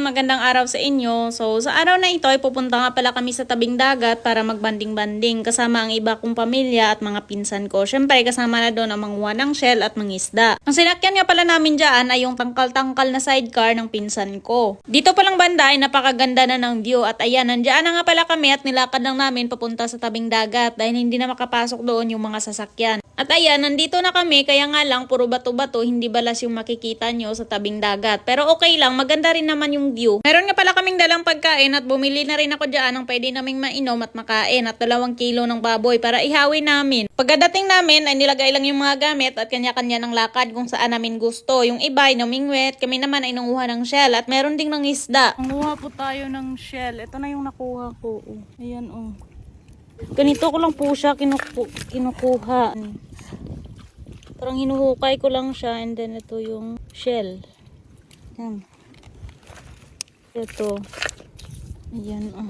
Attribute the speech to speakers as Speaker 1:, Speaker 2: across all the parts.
Speaker 1: people, magandang araw sa inyo. So sa araw na ito ay pupunta nga pala kami sa tabing dagat para magbanding-banding kasama ang iba kong pamilya at mga pinsan ko. Syempre kasama na doon ang manguha ng shell at mangisda. Ang sinakyan nga pala namin dyan ay yung tangkal-tangkal na sidecar ng pinsan ko. Dito palang banda ay napakaganda na ng view at ayan, nandiyan na nga pala kami at nilakad lang namin papunta sa tabing dagat dahil hindi na makapasok doon yung mga sasakyan. At ayan, nandito na kami kaya nga lang puro bato-bato, hindi balas yung makikita nyo sa tabing dagat. Pero okay lang, maganda rin naman yung view. Meron nga pala kaming dalang pagkain at bumili na rin ako dyan ng pwede naming mainom at makain at dalawang kilo ng baboy para ihawi namin. Pagkadating namin ay nilagay lang yung mga gamit at kanya-kanya ng lakad kung saan namin gusto. Yung iba ay namingwet, kami naman ay nanguha ng shell at meron ding ng isda. Nanguha po tayo ng shell. Ito na yung nakuha ko. Oh. Ayan oh. Ganito ko lang po siya kinuku kinukuha. Parang hinuhukay ko lang siya and then ito yung shell. Yan. Ito. Ayan. Oh.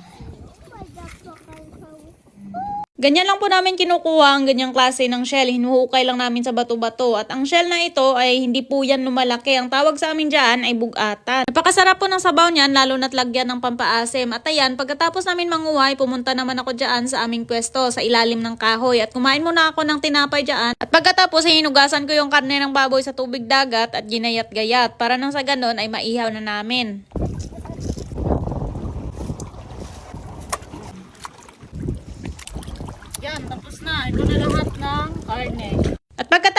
Speaker 1: Ganyan lang po namin kinukuha ang ganyang klase ng shell. Hinuhukay lang namin sa bato-bato. At ang shell na ito ay hindi po yan lumalaki. Ang tawag sa amin dyan ay bugatan. Napakasarap po ng sabaw niyan, lalo na't lagyan ng pampaasim. At ayan, pagkatapos namin manguhay, pumunta naman ako dyan sa aming pwesto sa ilalim ng kahoy. At kumain muna ako ng tinapay dyan. At pagkatapos, hinugasan ko yung karne ng baboy sa tubig dagat at ginayat-gayat. Para nang sa ganon ay maihaw na namin. Yan, tapos na. Ito na lahat ng karne.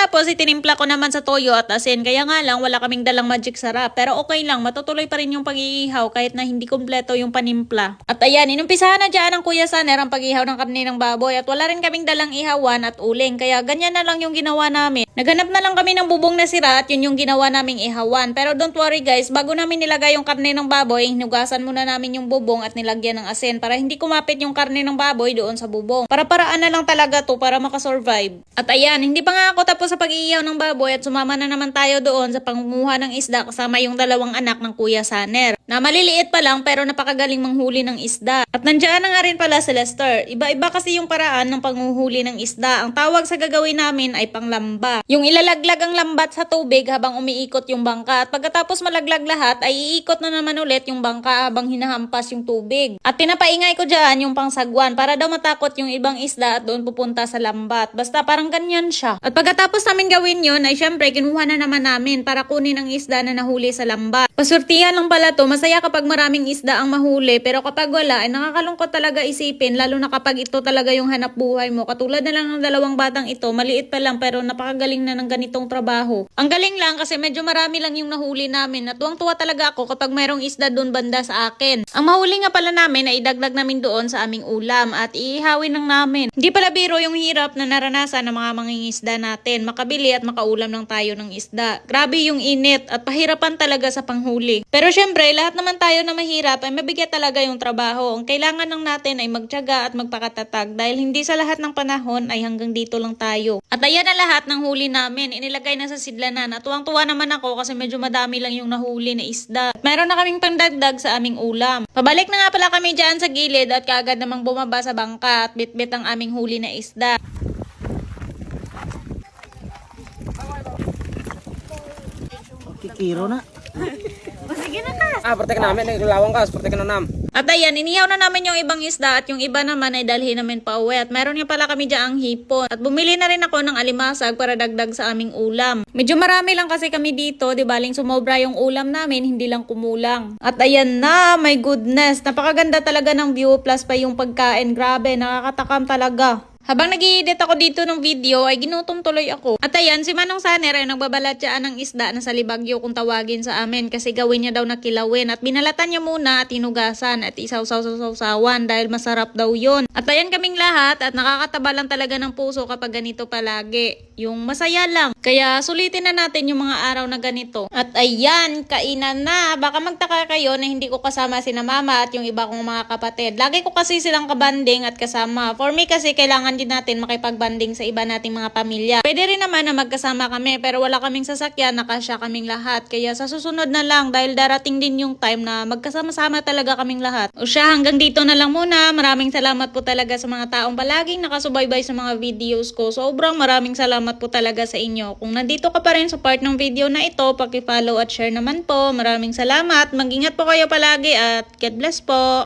Speaker 1: Pagkatapos, itinimpla ko naman sa toyo at asin. Kaya nga lang, wala kaming dalang magic sarap. Pero okay lang, matutuloy pa rin yung pag-iihaw kahit na hindi kumpleto yung panimpla. At ayan, inumpisahan na dyan ng Kuya Saner ang pag-ihaw ng karne ng baboy. At wala rin kaming dalang ihawan at uling. Kaya ganyan na lang yung ginawa namin. Naghanap na lang kami ng bubong na sira at yun yung ginawa naming ihawan. Pero don't worry guys, bago namin nilagay yung karne ng baboy, hinugasan muna namin yung bubong at nilagyan ng asin para hindi kumapit yung karne ng baboy doon sa bubong. Para paraan na lang talaga to para makasurvive. At ayan, hindi pa nga ako tapos sa pag-iihaw ng baboy at sumama na naman tayo doon sa pangunguha ng isda kasama yung dalawang anak ng Kuya Saner. Na maliliit pa lang pero napakagaling manghuli ng isda. At nandiyan na nga rin pala si Lester. Iba-iba kasi yung paraan ng panguhuli ng isda. Ang tawag sa gagawin namin ay panglamba. Yung ilalaglag ang lambat sa tubig habang umiikot yung bangka. At pagkatapos malaglag lahat ay iikot na naman ulit yung bangka habang hinahampas yung tubig. At pinapaingay ko dyan yung pangsagwan para daw matakot yung ibang isda at doon pupunta sa lambat. Basta parang ganyan siya. At pagkatapos namin gawin yun ay syempre kinuha na naman namin para kunin ang isda na nahuli sa lambat. Pasurtihan lang pala to. Masaya kapag maraming isda ang mahuli pero kapag wala ay nakakalungkot talaga isipin lalo na kapag ito talaga yung hanap buhay mo. Katulad na lang ng dalawang batang ito, maliit pa lang pero napakagaling na ng ganitong trabaho. Ang galing lang kasi medyo marami lang yung nahuli namin at tuwang-tuwa talaga ako kapag mayroong isda doon banda sa akin. Ang mahuli nga pala namin ay idagdag namin doon sa aming ulam at iihawin lang namin. Hindi pala biro yung hirap na naranasan ng mga mangingisda natin. Makabili at makaulam lang tayo ng isda. Grabe yung init at pahirapan talaga sa panghuli. Pero syempre, lahat naman tayo na mahirap ay mabigat talaga yung trabaho. Ang kailangan lang natin ay magtiyaga at magpakatatag dahil hindi sa lahat ng panahon ay hanggang dito lang tayo. At ayan na lahat ng huli namin. Inilagay na sa sidlanan. At tuwang-tuwa naman ako kasi medyo madami lang yung nahuli na isda. Meron na kaming pandagdag sa aming ulam. Pabalik na nga pala kami dyan sa gilid at kaagad namang bumaba sa bangka at bitbit ang aming huli na isda.
Speaker 2: Kikiro na.
Speaker 1: O sige na ka.
Speaker 3: Ah, pertek namin, lawang ka, pertek na nam.
Speaker 1: At ayan, inihaw na namin yung ibang isda at yung iba naman ay dalhin namin pa uwi. At meron nga pala kami dyan ang hipon. At bumili na rin ako ng alimasag para dagdag sa aming ulam. Medyo marami lang kasi kami dito, di baling sumobra yung ulam namin, hindi lang kumulang. At ayan na, my goodness, napakaganda talaga ng view plus pa yung pagkain. Grabe, nakakatakam talaga. Habang nag edit ako dito ng video ay ginutom tuloy ako. At ayan, si Manong Saner ay nagbabalat siya ng isda na sa libagyo kung tawagin sa amin kasi gawin niya daw na kilawin. At binalatan niya muna at hinugasan at isaw-saw-saw-sawan dahil masarap daw yon. At ayan kaming lahat at nakakataba lang talaga ng puso kapag ganito palagi. Yung masaya lang. Kaya sulitin na natin yung mga araw na ganito. At ayan, kainan na. Baka magtaka kayo na hindi ko kasama si na mama at yung iba kong mga kapatid. Lagi ko kasi silang kabanding at kasama. For me kasi kailangan din natin makipagbanding sa iba nating mga pamilya. Pwede rin naman na magkasama kami pero wala kaming sasakyan, nakasya kaming lahat. Kaya sa susunod na lang dahil darating din yung time na magkasama-sama talaga kaming lahat. O siya, hanggang dito na lang muna. Maraming salamat po talaga sa mga taong palaging nakasubaybay sa mga videos ko. Sobrang maraming salamat po talaga sa inyo. Kung nandito ka pa rin sa part ng video na ito, paki-follow at share naman po. Maraming salamat. Mag-ingat po kayo palagi at God bless po.